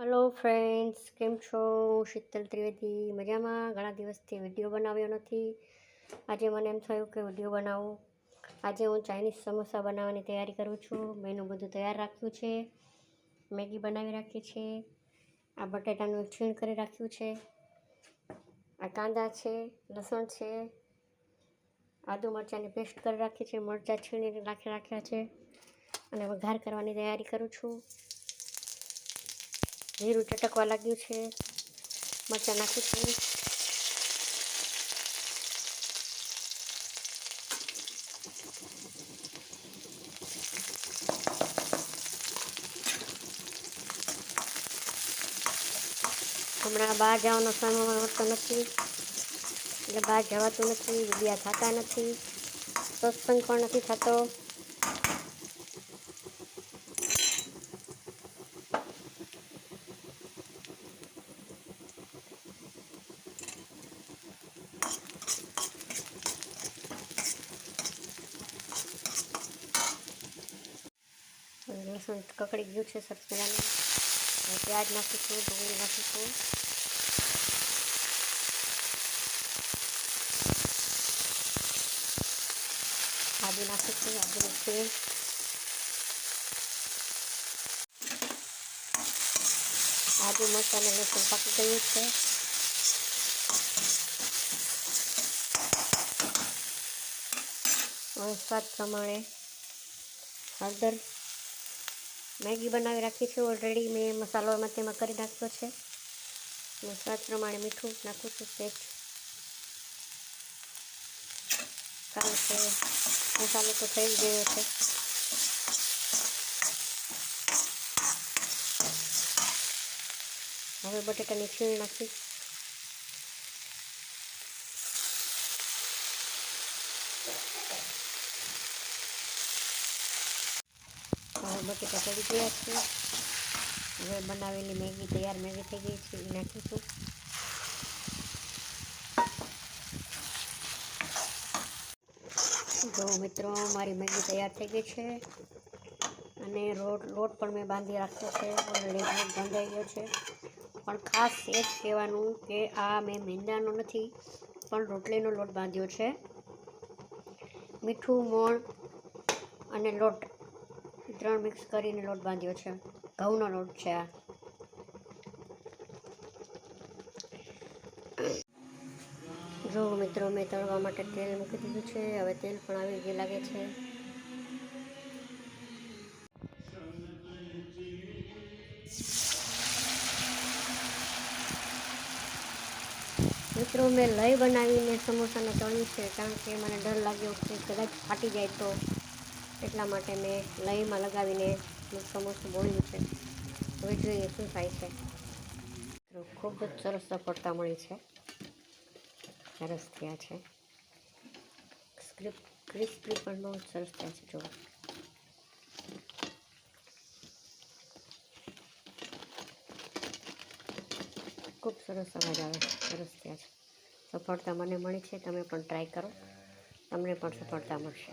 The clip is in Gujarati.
હલો ફ્રેન્ડ્સ કેમ છો? શીતલ ત્રિવેદી મજામાં? ઘણા દિવસથી વીડિયો બનાવ્યો નથી. આજે મને એમ થયું કે વીડિયો બનાવું. આજે હું ચાઇનીઝ સમોસા બનાવવાની તૈયારી કરું છું. મેનું બધું તૈયાર રાખ્યું છે. મેગી બનાવી રાખી છે. આ બટેટાનું છીણ કરી રાખ્યું છે. આ કાંદા છે, લસણ છે. આદુ મરચાંની પેસ્ટ કરી રાખી છે. મરચાં છીણીને રાખી રાખ્યા છે. અને વઘાર કરવાની તૈયારી કરું છું. જીરું ચટકવા લાગ્યું છે. મરચાં નાખી છે હમણાં બહાર જવાનો સમય મળતો નથી. એટલે બહાર જવાતું નથી બીજા થતા નથી. સત્સંગ પણ નથી થતો. લસણ કકડી ગયું છે સરસ મજાનું. પ્યાજ નાખીશું ડુંગળી નાખીશું આદુ નાખીશું આદુ નાખીએ આદુ અને લસણ પાકી ગયું છે. હવે સ્વાદ પ્રમાણે હળદર મેગી બનાવી રાખી છે ઓલરેડી મેં મસાલો એમાં તેમાં કરી નાખ્યો છે. અને સ્વાદ પ્રમાણે મીઠું નાખું છું સેજ કારણ કે મસાલો તો થઈ ગયો છે. હવે બટેટાની છીણ નાખી. હવે બટેટા તૈયાર છે. હવે બનાવેલી મેગી તૈયાર મેગી થઈ ગઈ છે એ નાખીશું. જો મિત્રો, મારી મેગી તૈયાર થઈ ગઈ છે. અને રોટ, લોટ પણ મેં બાંધી રાખ્યો છે ઓલરેડી બાંધાઈ ગયો છે. પણ ખાસ એ જ કહેવાનું કે આ મેં મેંદાનો નથી, પણ રોટલીનો લોટ બાંધ્યો છે. મીઠું, મોણ અને લોટ. ત્રણ મિક્સ કરીને લોટ બાંધ્યો છે. ઘઉંનો લોટ છે આ. જો મિત્રો, મેં તળવા માટે તેલ મૂકી દીધું છે. હવે તેલ પણ આવી ગયું લાગે છે. મિત્રો, મેં લઈ બનાવીને સમોસાને તળ્યું છે, કારણ કે મને ડર લાગ્યો કે કદાચ ફાટી જાય તો. એટલા માટે મેં લઈમાં લગાવીને સમોસું બોળ્યું છે. હવે જોઈએ શું થાય છે. ખૂબ જ સરસ સફળતા મળી છે. સરસ થયા છે. ક્રિસ્પી પણ બહુ સરસ થયા છે જો ખૂબ સરસ અવાજ આવે સરસ થયા છે. સફળતા મને મળી છે. તમે પણ ટ્રાય કરો. તમને પણ સફળતા મળશે.